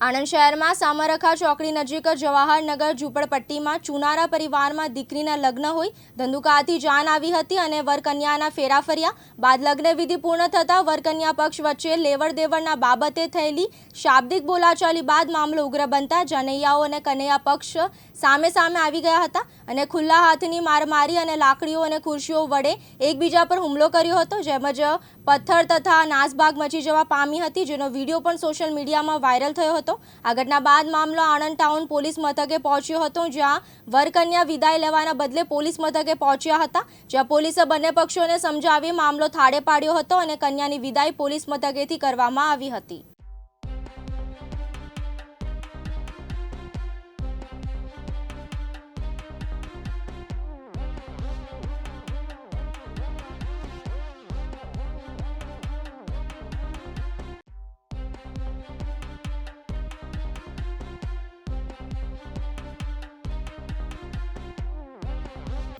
આણંદ શહેરમાં સામરખા ચોકડી નજીક જવાહરનગર ઝૂંપડપટ્ટીમાં ચુનારા પરિવારમાં દીકરીના લગ્ન હોય, ધંધુકાથી જાન આવી હતી અને વરકન્યાના ફેરા ફર્યા. બાદ લગ્ન વિધિ પૂર્ણ થતાં વરકન્યા પક્ષ વચ્ચે લેવડ દેવડના બાબતે થયેલી શાબ્દિક બોલાચાલી બાદ મામલો ઉગ્ર બનતા જનૈયાઓ અને કનૈયા પક્ષ સામે સામે આવી ગયા હતા અને ખુલ્લા હાથની મારમારી અને લાકડીઓ અને ખુરશીઓ વડે એકબીજા પર હુમલો કર્યો હતો. જેમજ પથ્થર તથા નાસભાગ મચી જવા પામી હતી, જેનો વીડિયો પણ સોશિયલ મીડિયામાં વાયરલ થયો હતો. આ ઘટના બાદ મામલો આણંદ ટાઉન પોલીસ મથકે પહોંચ્યો હતો, જ્યાં વરકન્યા વિદાય લેવાના બદલે પોલીસ મથકે પહોંચ્યા હતા. જ્યાં પોલીસે બંને પક્ષોને સમજાવી મામલો થાળે પાડ્યો હતો અને કન્યાની વિદાય પોલીસ મથકેથી કરવામાં આવી હતી.